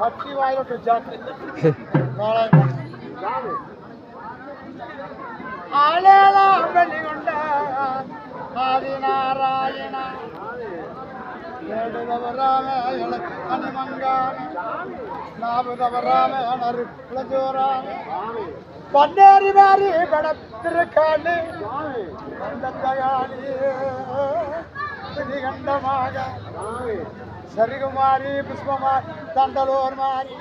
பட்டி வாயிலோட்டு ஜாக்கு ஆளேலா வெள்ளிகொண்ட ஆதிநாராயண ஏடுதவராம நாபுதவராம நறு பன்னேறி மாறி படத்திருக்காளி திரிகண்டமாக. சரிகுமாரி புஷ்பமாரி தண்டலோர் மாறி.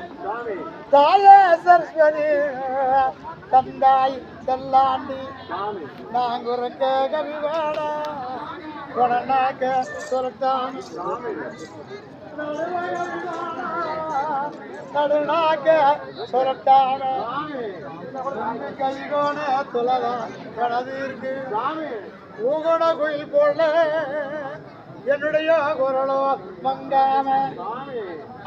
தாயே சரஸ்வதி தந்தாய் செல்லாண்டி. நாங்குறக்க கவிவாட கொடனாக்க சுரத்தான். நடுநாக்க சுரட்டான. கவிகோண துலதா கனது இருக்கு ஊகோண குயில் போல என்னுடைய குரலோ மங்காம.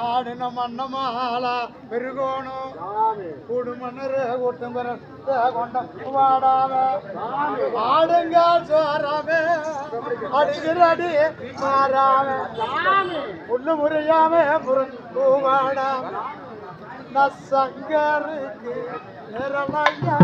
ஆடின மன்னமாலா பெருகோணும் குடுமன்னர் கூட்டம் பெற வாடாம. ஆடுங்க சோறாம. அடிக்கிற அடி மாறாம. ஒண்ணு முறையாம புறம் பூவாடாம நசங்கருக்கு நிரலையா